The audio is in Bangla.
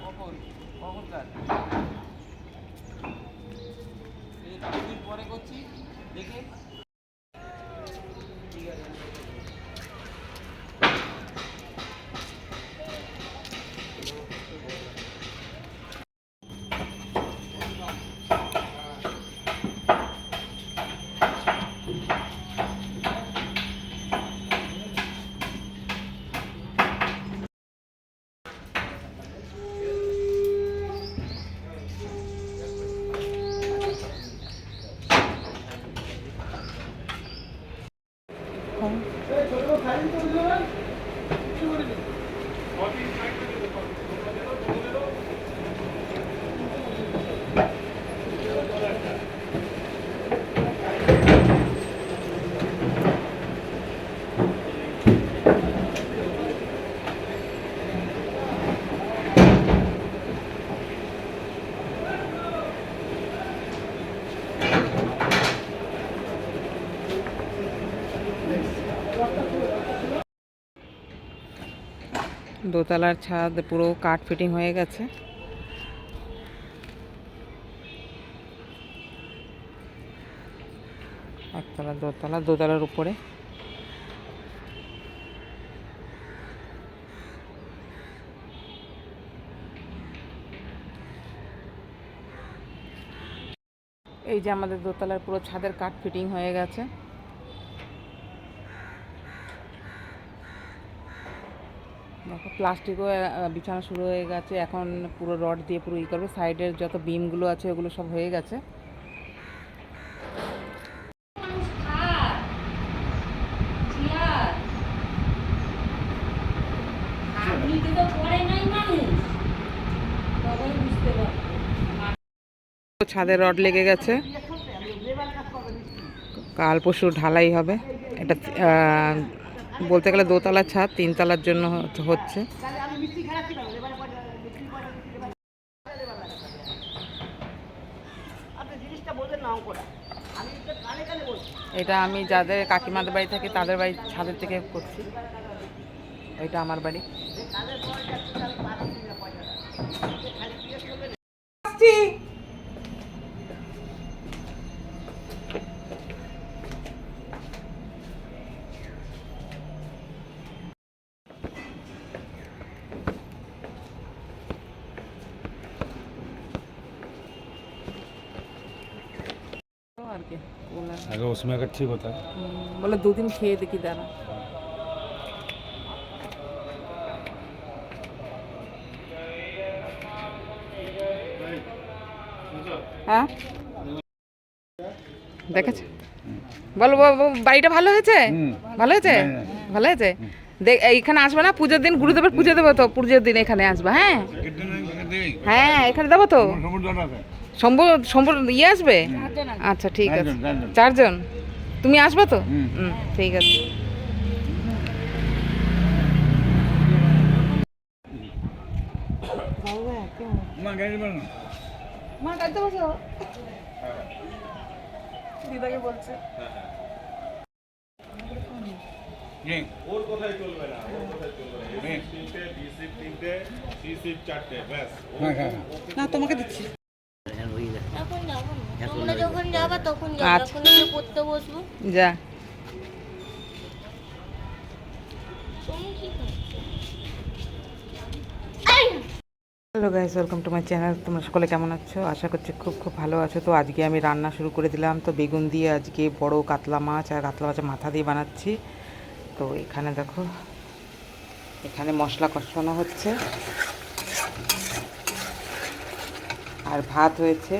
কখন কখনকার এই পরে করছি দেখি। ঠিক আছে দোতলার ছাদ, পুরো কাঠ ফিটিং হয়ে গেছে। একতলা, দোতলা, দোতলার উপরে। এই যে আমাদের দোতলার পুরো ছাদের কাঠ ফিটিং হয়ে গেছে। দেখো, প্লাস্টিকও বিছানা শুরু হয়ে গেছে। এখন পুরো রড দিয়ে পুরো ই করবে। সাইডের যত বিমগুলো আছে, ওগুলো সব হয়ে গেছে। ছাদের রড লেগে গেছে। কাল পরশু ঢালাই হবে। এটা বলতে গেলে দোতলার ছাদ, তিনতলার জন্য হচ্ছে এটা আমি যাদের কাকিমাদের বাড়ি থাকি, তাদের বাড়ি ছাদের থেকে করছি। এটা আমার বাড়ি। তো আর কি বলে अगर उसमें अगर ठीक होता है হুম, বলে দুদিন খেয়ে দেখি দাঁড়া হ্যাঁ দেখেছে বলো বলো, বলো, বাড়িটা ভালো হয়েছে ভালো হয়েছে ভালো হয়েছে দেখ এইখানে আসবে না পুজোর দিন গুরুদেবের পুজো দেবো তো পুজোর দিন এখানে আসবে হ্যাঁ হ্যাঁ এখানে দেবো তো ইয়ে আসবে? আচ্ছা ঠিক আছে। চারজন। তুমি আসবে তো? হুম, ঠিক আছে। মা কাটতে বসো। দিদাকে বলছে। ওর কথাই চলবে না ওর কথাই চলবে না। তিনটে বি সিট তিনটে সি সিট চারটে ব্যাস। না তোমাকে দিচ্ছি। যাবা তখন যাব আচ্ছা। পড়তে বসবো। যা। Hello guys welcome to my channel তোমরা সকলে কেমন আছো? আশা করছি খুব খুব ভালো আছো। তো আজকে আমি রান্না শুরু করে দিলাম। তো বেগুন দিয়ে আজকে বড় কাতলা মাছ আর কাতলা মাছের মাথা দিয়ে বানাচ্ছি। তো এখানে দেখো এখানে মশলা কষানো হচ্ছে। আর ভাত হয়েছে।